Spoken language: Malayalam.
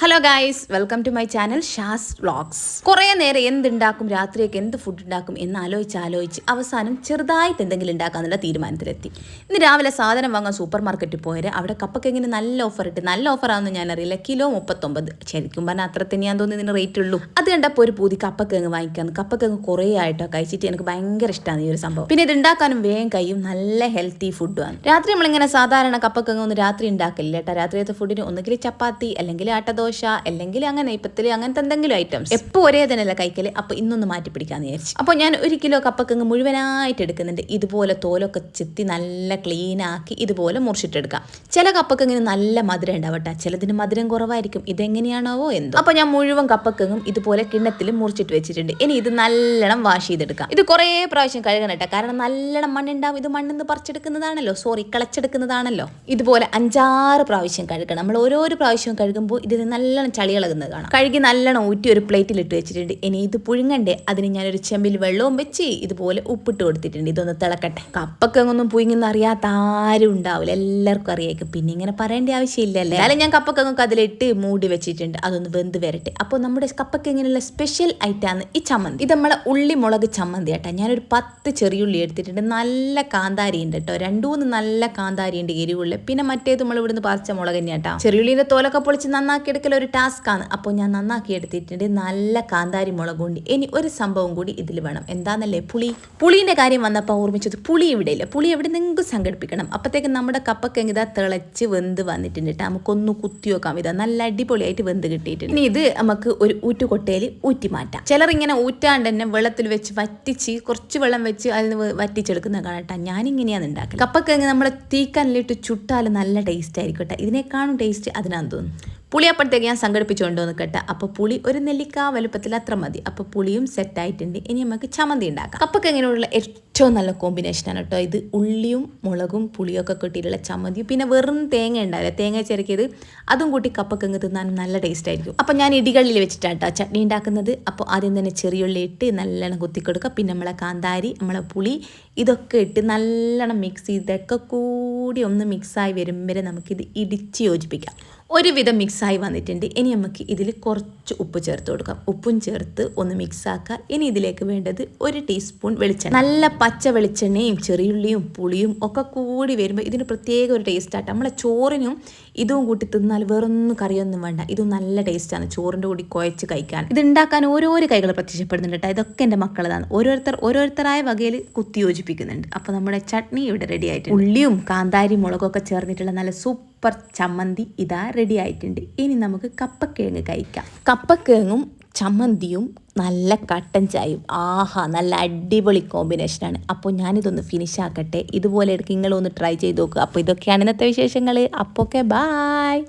Hello guys welcome to my channel Shaz vlogs കുറേ നേരം എന്തുണ്ടാക്കും രാത്രിയൊക്കെ എന്ത് ഫുഡ് ഉണ്ടാക്കും എന്ന് ആലോചിച്ച് ആലോചിച്ച് അവസാനം ചെറുതായിട്ട് എന്തെങ്കിലും ഉണ്ടാക്കാന്നുള്ള തീരുമാനത്തിലെത്തി. ഇന്ന് രാവിലെ സാധനം വാങ്ങാൻ സൂപ്പർ മാർക്കറ്റിൽ പോയത് അവിടെ കപ്പക്കെങ്ങനെ നല്ല ഓഫർ ഇട്ട് നല്ല ഓഫർ ആണെന്ന് ഞാൻ അറിയില്ല കിലോ മുപ്പത്തൊമ്പത്. ശരിക്കും പറഞ്ഞാൽ അത്ര തന്നെയാന്ന് തോന്നി ഇതിന് റേറ്റ് ഉള്ളൂ. അത് കണ്ടപ്പോൾ ഒരു പൂതി കപ്പക്കിഴങ്ങ് വാങ്ങിക്കാന്ന്. കപ്പക്കിഴങ്ങ് കുറേ ആയിട്ടോ കഴിച്ചിട്ട് എനിക്ക് ഭയങ്കര ഇഷ്ടമാണ് ഈ ഒരു സംഭവം. പിന്നെ ഇത് ഉണ്ടാക്കാനും വേഗം കഴിയും നല്ല ഹെൽത്തി ഫുഡുമാണ് രാത്രി നമ്മളിങ്ങനെ സാധാരണ കപ്പക്കിഴങ്ങ് ഒന്നും രാത്രി ഉണ്ടാക്കില്ല കേട്ടോ. രാത്രിയത്തെ ഫുഡിന് ഒന്നുകിൽ ചപ്പാത്തി അല്ലെങ്കിൽ ആട്ടദോശ അല്ലെങ്കിൽ അങ്ങനെ ഇപ്പത്തിൽ അങ്ങനത്തെ എന്തെങ്കിലും ഐറ്റംസ് എപ്പോൾ ഒരേ തന്നെയല്ല കഴിക്കൽ? അപ്പോൾ ഇന്നൊന്ന് മാറ്റി പിടിക്കാന്ന് വിചാരിച്ചു. അപ്പോൾ ഞാൻ ഒരു കിലോ കപ്പക്കങ്ങ് മുഴുവനായിട്ട് എടുക്കുന്നുണ്ട്. ഇതുപോലെ തോലൊക്കെ ചെത്തി നല്ല ക്ലീൻ ആക്കി ഇതുപോലെ മുറിച്ചിട്ടെടുക്കാം. ചില കപ്പക്കങ്ങിന് നല്ല മധുരം ഉണ്ടാവട്ടെ ചിലതിന് മധുരം കുറവായിരിക്കും. ഇതെങ്ങനെയാണോ എന്തോ. അപ്പോൾ ഞാൻ മുഴുവൻ കപ്പക്കങ്ങും ഇതുപോലെ കിണ്ണത്തിൽ മുറിച്ചിട്ട് വെച്ചിട്ടുണ്ട്. ഇനി ഇത് നല്ലോണം വാഷ് ചെയ്തെടുക്കാം. ഇത് കുറേ പ്രാവശ്യം കഴുകണം കേട്ടോ കാരണം നല്ലോണം മണ്ണുണ്ടാവും. ഇത് മണ്ണിന്ന് പറിച്ചെടുക്കുന്നതാണല്ലോ. സോറി കളച്ചെടുക്കുന്നതാണല്ലോ. ഇതുപോലെ അഞ്ചാറ് പ്രാവശ്യം കഴുകണം. നമ്മൾ ഓരോരോ പ്രാവശ്യം കഴുകുമ്പോൾ ഇതിന് നല്ലോണം ചളി ഇളകുന്നത് കാണാം. കഴുകി നല്ലോണം ഊറ്റി ഒരു പ്ലേറ്റിൽ ഇട്ട് വെച്ചിട്ടുണ്ട്. ഇനി ഇത് പുഴുങ്ങണ്ടേ? അതിന് ഞാനൊരു ചെമ്പിൽ വെള്ളവും വെച്ച് ഇതുപോലെ ഉപ്പിട്ട് കൊടുത്തിട്ടുണ്ട്. ഇതൊന്ന് തിളക്കട്ടെ. കപ്പക്കങ്ങൊന്നും പുഴുങ്ങുന്ന അറിയാത്ത ആരും ഉണ്ടാവില്ല. എല്ലാവർക്കും അറിയായിരിക്കും. പിന്നെ ഇങ്ങനെ പറയേണ്ട ആവശ്യമില്ലല്ലേ അല്ല? ഞാൻ കപ്പക്കങ്ങൊക്കെ അതിലിട്ട് മൂടി വെച്ചിട്ടുണ്ട്. അതൊന്ന് വെന്ത് വരട്ടെ. അപ്പോൾ നമ്മുടെ കപ്പക്കങ്ങിനുള്ള സ്പെഷ്യൽ ഐറ്റാണ് ഈ ചമ്മന്തി. ഇത് നമ്മളെ ഉള്ളി മുളക് ചമ്മന്തി കേട്ടോ ഞാനൊരു പത്ത് ചെറിയുള്ളി എടുത്തിട്ടുണ്ട്. നല്ല കാന്താരി ഉണ്ട് കേട്ടോ. രണ്ടു മൂന്ന് നല്ല കാന്താരി ഉണ്ട് എരിവുള്ളി. പിന്നെ മറ്റേത് നമ്മൾ ഇവിടുന്ന് പറിച്ച മുളക് തന്നെയാട്ടാ. ചെറിയുള്ളിന്റെ തോലൊക്കെ പൊളിച്ച് നന്നാക്കി എടുക്കൽ ഒരു ടാസ്ക് ആണ് അപ്പോൾ ഞാൻ നന്നാക്കി എടുത്തിട്ടുണ്ട്. നല്ല കാന്താരി മുളകുണ്ട് ഇനി ഒരു സംഭവം കൂടി ഇതിൽ വേണം. എന്താണെന്നല്ലേ പുളി? പുളീന്റെ കാര്യം വന്നപ്പോൾ ഓർമ്മിച്ചത് പുളി ഇവിടെ ഇല്ല പുളി എവിടെ നിന്നെങ്കിലും സംഘടിപ്പിക്കണം. അപ്പോഴത്തേക്ക് നമ്മുടെ കപ്പൊക്കെ ഇതാ തിളച്ച് വെന്ത് വന്നിട്ടുണ്ട് കേട്ടോ നമുക്കൊന്ന് കുത്തി വെക്കാം ഇതാ നല്ല അടിപൊളിയായിട്ട് വെന്ത് കിട്ടിയിട്ടുണ്ട്. ഇനി ഇത് നമുക്ക് ഒരു ഊറ്റുകൊട്ടയിൽ ഊറ്റി മാറ്റാം. ചിലർ ഇങ്ങനെ ഊറ്റാണ്ട് തന്നെ വെള്ളത്തിൽ വെച്ച് വറ്റിച്ച് കുറച്ച് വെള്ളം വെച്ച് അതിൽ വറ്റിച്ചെടുക്കുന്ന കാണട്ടാ ഞാനിങ്ങനെയാണ് ഉണ്ടാക്കുന്നത് കപ്പക്കെങ്ങ് നമ്മൾ തീക്കനലിട്ട് ചുട്ടാൽ നല്ല ടേസ്റ്റ് ആയിരിക്കും കേട്ടോ ഇതിനേക്കാളും ടേസ്റ്റ് അതിനാന്ന് തോന്നുന്നു. പുളി അപ്പോഴത്തേക്ക് ഞാൻ സംഘടിപ്പിച്ചുകൊണ്ട് വന്ന് കേട്ടോ. അപ്പോൾ പുളി ഒരു നെല്ലിക്ക വലുപ്പത്തിൽ അത്ര മതി. അപ്പോൾ പുളിയും സെറ്റ് ആയിട്ടുണ്ട്. ഇനി നമുക്ക് ചമന്തി ഉണ്ടാക്കാം. കപ്പൊക്കെ ഇങ്ങനെയുള്ള ഏറ്റവും നല്ല കോമ്പിനേഷനാണ് കേട്ടോ. ഇത് ഉള്ളിയും മുളകും പുളിയൊക്കെ കൂട്ടിയിട്ടുള്ള ചമ്മന്തിയും പിന്നെ വെറും തേങ്ങ ഉണ്ടാവില്ല. തേങ്ങ ചിരക്കിയത് അതും കൂട്ടി കപ്പക്കങ്ങ് തിന്നാനും നല്ല ടേസ്റ്റ് ആയിരിക്കും. അപ്പോൾ ഞാൻ ഇടികളിൽ വെച്ചിട്ടാണ് കേട്ടോ ചട്നി ഉണ്ടാക്കുന്നത്. അപ്പോൾ ആദ്യം തന്നെ ചെറിയുള്ളി ഇട്ട് നല്ലോണം കുത്തി കൊടുക്കുക പിന്നെ നമ്മളെ കാന്താരി നമ്മളെ പുളി ഇതൊക്കെ ഇട്ട് നല്ലോണം മിക്സ് ചെയ്തൊക്കെ കൂടി ഒന്ന് മിക്സായി വരും വരെ നമുക്കിത് ഇടിച്ച് യോജിപ്പിക്കാം. ഒരുവിധം മിക്സായി വന്നിട്ടുണ്ട്. ഇനി നമുക്ക് ഇതിൽ കുറച്ച് ഉപ്പ് ചേർത്ത് കൊടുക്കാം. ഉപ്പും ചേർത്ത് ഒന്ന് മിക്സാക്കുക ഇനി ഇതിലേക്ക് വേണ്ടത് ഒരു ടീസ്പൂൺ വെളിച്ചെണ്ണ. നല്ല പച്ച വെളിച്ചെണ്ണയും ചെറിയുള്ളിയും പുളിയും ഒക്കെ കൂടി വരുമ്പോൾ ഇതിന് പ്രത്യേക ഒരു ടേസ്റ്റ് ടേസ്റ്റായിട്ട് നമ്മളെ ചോറിനും ഇതും കൂട്ടി തിന്നാൽ വേറൊന്നും കറിയൊന്നും വേണ്ട. ഇതും നല്ല ടേസ്റ്റാണ് ചോറിന്റെ കൂടി കുഴച്ച് കഴിക്കാൻ. ഇത് ഉണ്ടാക്കാൻ ഓരോരോ കൈകൾ പ്രത്യക്ഷപ്പെടുന്നുണ്ട് കേട്ടോ ഇതൊക്കെ എന്റെ മക്കളതാണ്. ഓരോരുത്തർ ഓരോരുത്തരായ വകയിൽ കുത്തി യോജിപ്പിക്കുന്നുണ്ട്. അപ്പോൾ നമ്മുടെ ചട്നി ഇവിടെ റെഡി ആയിട്ടുണ്ട്. ഉള്ളിയും കാന്താരി മുളകൊക്കെ ചേർന്നിട്ടുള്ള നല്ല സൂപ്പർ ചമ്മന്തി ഇതാ റെഡി ആയിട്ടുണ്ട്. ഇനി നമുക്ക് കപ്പക്കിഴങ്ങ് കഴിക്കാം. കപ്പക്കിഴങ്ങും ചമ്മന്തിയും നല്ല കട്ടൻ ചായയും. ആഹാ നല്ല അടിപൊളി കോമ്പിനേഷനാണ് അപ്പോൾ ഞാനിതൊന്ന് ഫിനിഷ് ആക്കട്ടെ. ഇതുപോലെ ഇടയ്ക്ക് നിങ്ങളൊന്ന് ട്രൈ ചെയ്ത് നോക്കുക അപ്പോൾ ഇതൊക്കെയാണ് ഇന്നത്തെ വിശേഷങ്ങൾ അപ്പോൾ ഓക്കെ ബായ്